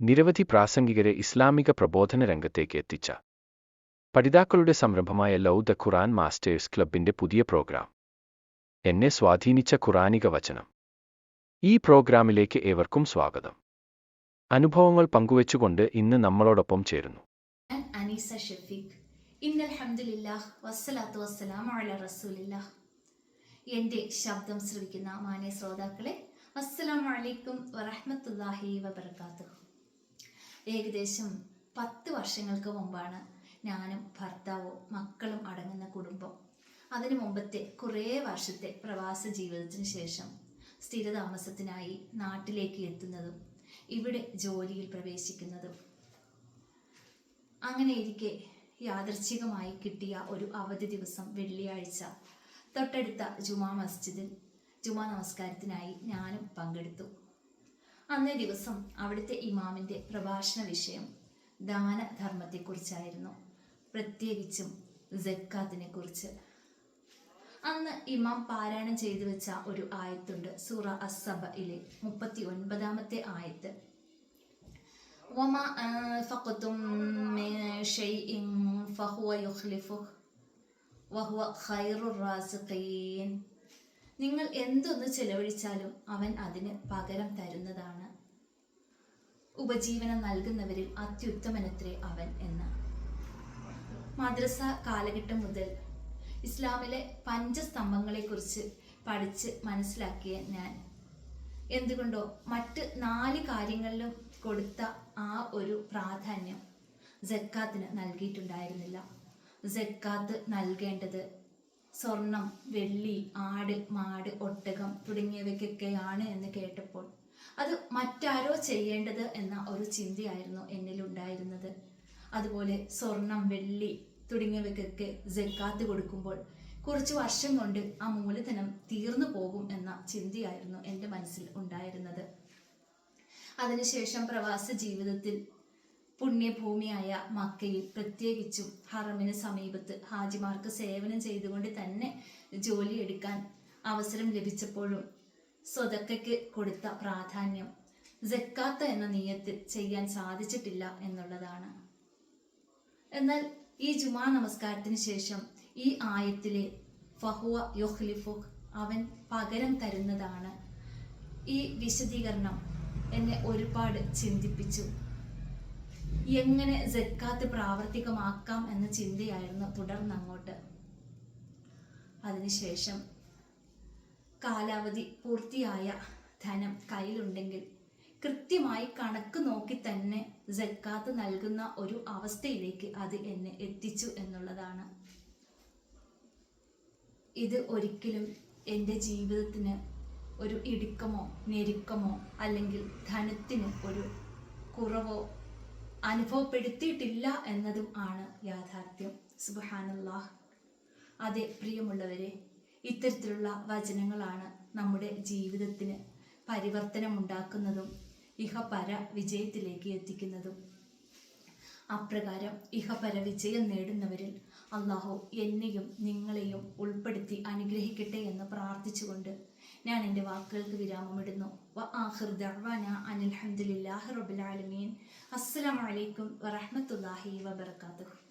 നിരവധി പ്രാസംഗികരെ ഇസ്ലാമിക പ്രബോധന രംഗത്തേക്ക് എത്തിച്ച. പഠിതാക്കളുടെ സംരംഭമായ ലൗ ദ ഖുറാൻ മാസ്റ്റേഴ്സ് ക്ലബിന്റെ പുതിയ പ്രോഗ്രാം. എന്നെ സ്വാധീനിച്ച ഖുറാനിക വചനം. ഈ പ്രോഗ്രാമിലേക്ക് ഏവർക്കും സ്വാഗതം. അനുഭവങ്ങൾ പങ്കുവച്ചുകൊണ്ട് ഇന്ന് നമ്മളോടൊപ്പം ചേരുന്നു. അനീസ ഷഫീഖ്. വസ്സലാത്തു എന്റെ ശബ്ദം ശ്രവിക്കുന്ന മാന്യ ശ്രോതാക്കളെ അസ്സലാമു അലൈക്കും വറഹ്മത്തുള്ളാഹി വബർക്കാത്തുഹു ഏകദേശം പത്ത് വർഷങ്ങൾക്ക് മുമ്പാണ് ഞാനും ഭർത്താവും മക്കളും അടങ്ങുന്ന കുടുംബം. അതിനു മുമ്പത്തെ കുറേ വർഷത്തെ പ്രവാസ ജീവിതത്തിന് ശേഷം സ്ഥിരതാമസത്തിനായി നാട്ടിലേക്ക് എത്തുന്നതും ഇവിടെ ജോലിയിൽ പ്രവേശിക്കുന്നതും. അങ്ങനെ ഇരിക്കെ യാദർച്ഛികമായി കിട്ടിയ ഒരു അവധി ദിവസം വെള്ളിയാഴ്ച. തൊട്ടടുത്ത ജുമാ മസ്ജിദിൽ ജുമാ നമസ്കാരത്തിനായി ഞാനും പങ്കെടുത്തു. അന്നേ ദിവസം അവിടുത്തെ ഇമാമിൻ്റെ പ്രഭാഷണ വിഷയം ദാനധർമ്മത്തെക്കുറിച്ചായിരുന്നു പ്രത്യേകിച്ചും ജക്കാത്തിനെ കുറിച്ച് അന്ന് ഇമാം പാരായണം ചെയ്തു വെച്ച ഒരു ആയത്തുണ്ട് സൂറ അസബയിലെ മുപ്പത്തി ഒൻപതാമത്തെ ആയത്ത് وما أنفقتم من شيء فهو يخلفه وهو خير الرازقين നിങ്ങൾ എന്തൊന്ന് ചെലവഴിച്ചാലും അവൻ അതിന് പകരം തരുന്നതാണ്. ഉപജീവനം നൽകുന്നവരിൽ അത്യുത്തമനത്രേ അവൻ എന്ന്. മദ്രസ കാലഘട്ടം മുതൽ ഇസ്ലാമിലെ പഞ്ചസ്തംഭങ്ങളെക്കുറിച്ച് പഠിച്ച് മനസ്സിലാക്കിയ ഞാൻ. എന്തുകൊണ്ടോ മറ്റ് നാല് കാര്യങ്ങളിലും കൊടുത്ത ആ ഒരു പ്രാധാന്യം ജക്കാത്തിന് നൽകിയിട്ടുണ്ടായിരുന്നില്ല. ജക്കാത്ത് നൽകേണ്ടത് സ്വർണം വെള്ളി ആട് മാട് ഒട്ടകം തുടങ്ങിയവയ്ക്കൊക്കെയാണ് എന്ന് കേട്ടപ്പോൾ. അത് മറ്റാരോ ചെയ്യേണ്ടത് എന്ന ഒരു ചിന്തയായിരുന്നു എന്നിലുണ്ടായിരുന്നത്. അതുപോലെ സ്വർണം വെള്ളി തുടങ്ങിയവയ്ക്കൊക്കെ ജക്കാത്ത് കൊടുക്കുമ്പോൾ കുറച്ച് വർഷം കൊണ്ട് ആ മൂലധനം തീർന്നു പോകും എന്ന ചിന്തയായിരുന്നു എന്റെ മനസ്സിൽ ഉണ്ടായിരുന്നത്. അതിനുശേഷം പ്രവാസ ജീവിതത്തിൽ പുണ്യഭൂമിയായ മക്കയിൽ പ്രത്യേകിച്ചും ഹറമിന് സമീപത്ത് ഹാജിമാർക്ക് സേവനം ചെയ്തുകൊണ്ട് തന്നെ ജോലിയെടുക്കാൻ അവസരം ലഭിച്ചപ്പോഴും സ്വതക്കയ്ക്ക് കൊടുത്ത പ്രാധാന്യം ജക്കാത്ത എന്ന നീയത്തിൽ ചെയ്യാൻ സാധിച്ചിട്ടില്ല എന്നുള്ളതാണ്. എന്നാൽ ഈ ജുമാ നമസ്കാരത്തിന് ശേഷം ഈ ആയത്തിലെ ഫഹുവ യൊഹ്ലിഫുഖ് അവൻ പകരം തരുന്നതാണ്. ഈ വിശദീകരണം എന്നെ ഒരുപാട് ചിന്തിപ്പിച്ചു. എങ്ങനെ ജക്കാത്ത് പ്രാവർത്തികമാക്കാം എന്ന ചിന്തയായിരുന്നു തുടർന്ന് അങ്ങോട്ട് അതിനുശേഷം കാലാവധി പൂർത്തിയായ ധനം കയ്യിലുണ്ടെങ്കിൽ കൃത്യമായി കണക്ക് നോക്കി തന്നെ ജക്കാത്ത് നൽകുന്ന ഒരു അവസ്ഥയിലേക്ക് അത് എന്നെ എത്തിച്ചു എന്നുള്ളതാണ്. ഇത് ഒരിക്കലും എന്റെ ജീവിതത്തിന് ഒരു ഇടുക്കമോ ഞെരുക്കമോ അല്ലെങ്കിൽ ധനത്തിന് ഒരു കുറവോ അനുഭവപ്പെടുത്തിയിട്ടില്ല എന്നതും ആണ് യാഥാർത്ഥ്യം. സുബഹാനല്ലാഹ്. അതെ പ്രിയമുള്ളവരെ ഇത്തരത്തിലുള്ള വചനങ്ങളാണ് നമ്മുടെ ജീവിതത്തിന് പരിവർത്തനമുണ്ടാക്കുന്നതും ഇഹപര വിജയത്തിലേക്ക് എത്തിക്കുന്നതും. അപ്രകാരം ഇഹപര വിജയം നേടുന്നവരിൽ അള്ളാഹു എന്നെയും നിങ്ങളെയും ഉൾപ്പെടുത്തി അനുഗ്രഹിക്കട്ടെ എന്ന് പ്രാർത്ഥിച്ചുകൊണ്ട് ഞാൻ എന്റെ വാക്കുകൾക്ക് വിരാമമിടുന്നു. വ ആഹിർ ദഅ്വാന അനിൽ ഹംദുലില്ലാഹി റബ്ബിൽ ആലമീൻ. അസ്സലാമു അലൈക്കും വറഹ്മത്തുള്ളാഹി വബറകാതുഹു.